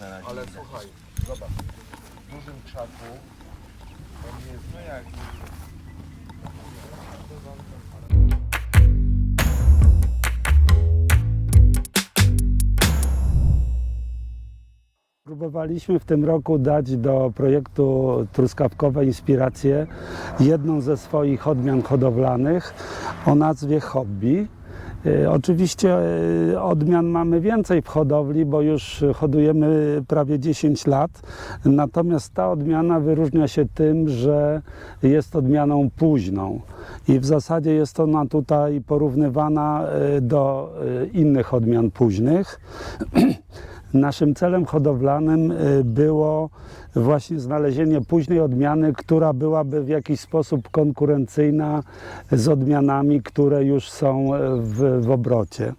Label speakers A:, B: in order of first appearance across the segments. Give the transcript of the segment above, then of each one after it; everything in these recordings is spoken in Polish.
A: na razie.
B: Ale słuchaj, zobacz, w dużym krzaku on jest, no jak...
C: Próbowaliśmy w tym roku dać do projektu Truskawkowe Inspiracje jedną ze swoich odmian hodowlanych o nazwie Hobby. E, Oczywiście e, odmian mamy więcej w hodowli, bo już hodujemy prawie 10 lat. Natomiast ta odmiana wyróżnia się tym, że jest odmianą późną i w zasadzie jest ona tutaj porównywana e, do innych odmian późnych. Naszym celem hodowlanym y, było właśnie znalezienie późnej odmiany, która byłaby w jakiś sposób konkurencyjna z odmianami, które już są y, w, w obrocie.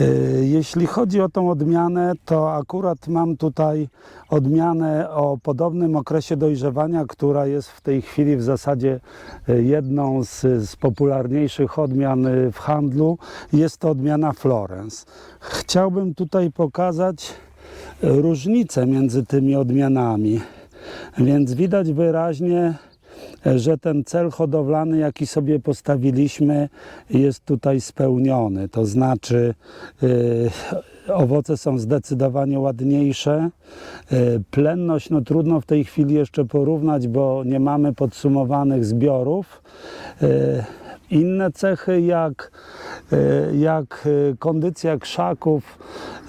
C: Y, Jeśli chodzi o tą odmianę, to akurat mam tutaj odmianę o podobnym okresie dojrzewania, która jest w tej chwili w zasadzie y, jedną z, z popularniejszych odmian y, w handlu. Jest to odmiana Florence. Chciałbym tutaj pokazać różnicę między tymi odmianami. Więc widać wyraźnie, że ten cel hodowlany, jaki sobie postawiliśmy, jest tutaj spełniony. To znaczy, y, owoce są zdecydowanie ładniejsze. Y, Plenność, no trudno w tej chwili jeszcze porównać, bo nie mamy podsumowanych zbiorów. Y, Inne cechy jak, jak y, kondycja krzaków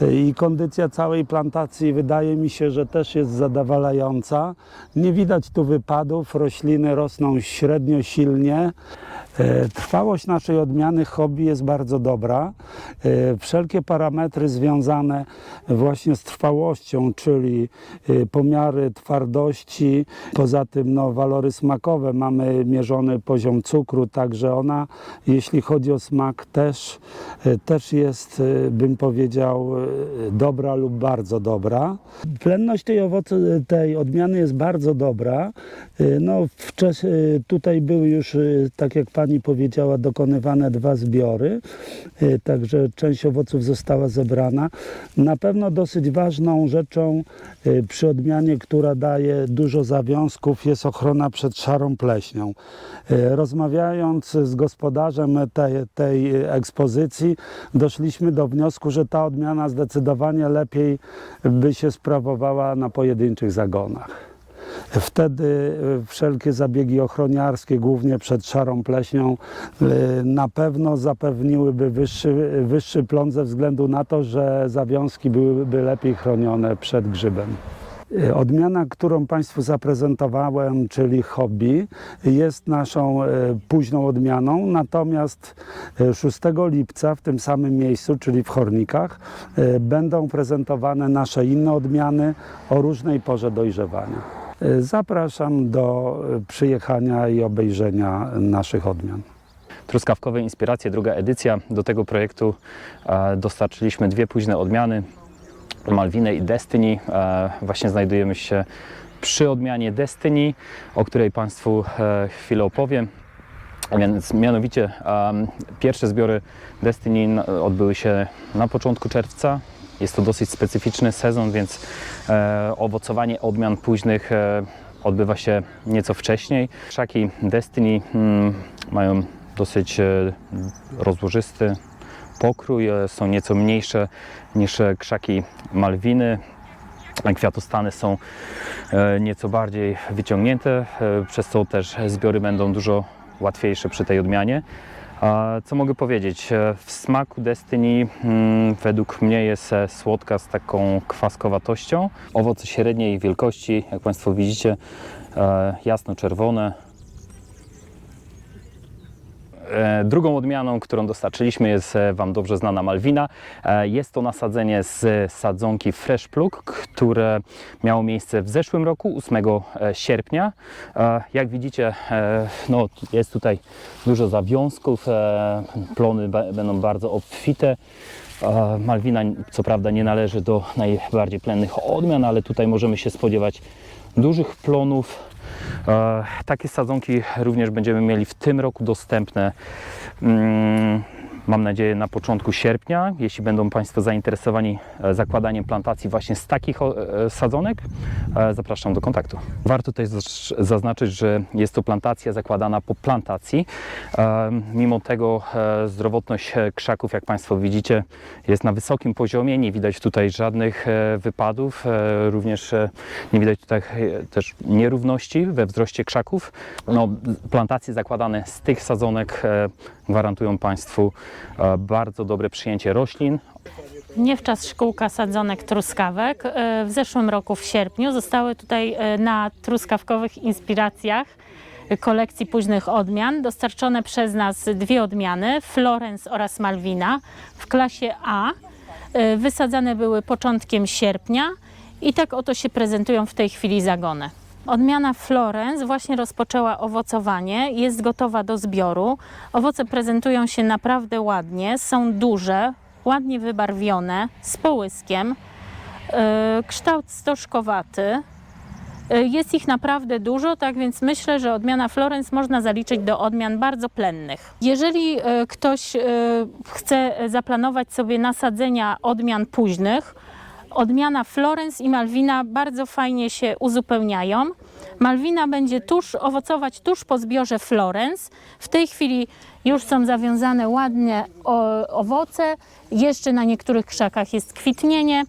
C: y, i kondycja całej plantacji wydaje mi się, że też jest zadowalająca. Nie widać tu wypadów, rośliny rosną średnio silnie. E, Trwałość naszej odmiany hobby jest bardzo dobra. E, Wszelkie parametry związane właśnie z trwałością, czyli e, pomiary twardości, poza tym no, walory smakowe, mamy mierzony poziom cukru, także ona, jeśli chodzi o smak, też, e, też jest, e, bym powiedział, e, dobra lub bardzo dobra. Plenność tej, owoce, tej odmiany jest bardzo dobra. No, wczes, tutaj były już, tak jak pani powiedziała, dokonywane dwa zbiory, także część owoców została zebrana. Na pewno dosyć ważną rzeczą przy odmianie, która daje dużo zawiązków, jest ochrona przed szarą pleśnią. Rozmawiając z gospodarzem tej, tej ekspozycji, doszliśmy do wniosku, że ta odmiana zdecydowanie lepiej by się sprawowała na pojedynczych zagonach. Wtedy e, wszelkie zabiegi ochroniarskie, głównie przed szarą pleśnią, e, na pewno zapewniłyby wyższy, wyższy plon ze względu na to, że zawiązki byłyby lepiej chronione przed grzybem. E, Odmiana, którą Państwu zaprezentowałem, czyli hobby, jest naszą e, późną odmianą, natomiast e, 6 lipca w tym samym miejscu, czyli w Chornikach, e, będą prezentowane nasze inne odmiany o różnej porze dojrzewania. E, Zapraszam do e, przyjechania i obejrzenia naszych odmian.
D: Truskawkowe Inspiracje, druga edycja. Do tego projektu e, dostarczyliśmy dwie późne odmiany, Malwinę i Destiny. E, właśnie znajdujemy się przy odmianie Destiny, o której Państwu e, chwilę opowiem. Więc mianowicie pierwsze zbiory Destiny odbyły się na początku czerwca. Jest to dosyć specyficzny sezon, więc e, owocowanie odmian późnych odbywa się nieco wcześniej. Krzaki Destiny mm, mają dosyć rozłożysty pokrój, e, są nieco mniejsze niż e, krzaki Malwiny. Kwiatostany są e, nieco bardziej wyciągnięte, przez co też zbiory będą dużo łatwiejsze przy tej odmianie. Co mogę powiedzieć? W smaku Destiny mm, według mnie jest słodka z taką kwaskowatością. Owoce średniej wielkości, jak Państwo widzicie, jasno-czerwone, Drugą odmianą, którą dostarczyliśmy jest e, Wam dobrze znana Malwina. E, Jest to nasadzenie z sadzonki Fresh Plug, które miało miejsce w zeszłym roku, 8 e, sierpnia. E, Jak widzicie, e, no, jest tutaj dużo zawiązków, e, plony będą bardzo obfite. Malwina co prawda nie należy do najbardziej plennych odmian, ale tutaj możemy się spodziewać dużych plonów. E, Takie sadzonki również będziemy mieli w tym roku dostępne. Mam nadzieję, na początku sierpnia. Jeśli będą Państwo zainteresowani e, zakładaniem plantacji właśnie z takich e, sadzonek, e, zapraszam do kontaktu. Warto zasz- zaznaczyć, że jest to plantacja zakładana po plantacji. Mimo tego zdrowotność krzaków, jak Państwo widzicie, jest na wysokim poziomie. Nie widać tutaj żadnych wypadów. Również nie widać tutaj też nierówności we wzroście krzaków. No, plantacje zakładane z tych sadzonek gwarantują Państwu bardzo dobre przyjęcie roślin
A: Nie wczas szkółka sadzonek truskawek. E, W zeszłym roku w sierpniu zostały tutaj e, na truskawkowych inspiracjach kolekcji późnych odmian dostarczone przez nas dwie odmiany, Florence oraz Malwina w klasie A. E, Wysadzane były początkiem sierpnia i tak oto się prezentują w tej chwili zagony. Odmiana Florence właśnie rozpoczęła owocowanie, jest gotowa do zbioru. Owoce prezentują się naprawdę ładnie, są duże, ładnie wybarwione, z połyskiem. E, Kształt stożkowaty. E, Jest ich naprawdę dużo, tak więc myślę, że odmiana Florence można zaliczyć do odmian bardzo plennych. Jeżeli e, ktoś e, chce zaplanować sobie nasadzenia odmian późnych, odmiana Florence i Malwina bardzo fajnie się uzupełniają. Malwina będzie tuż owocować tuż po zbiorze Florence. W tej chwili już są zawiązane ładnie owoce. Jeszcze na niektórych krzakach jest kwitnienie.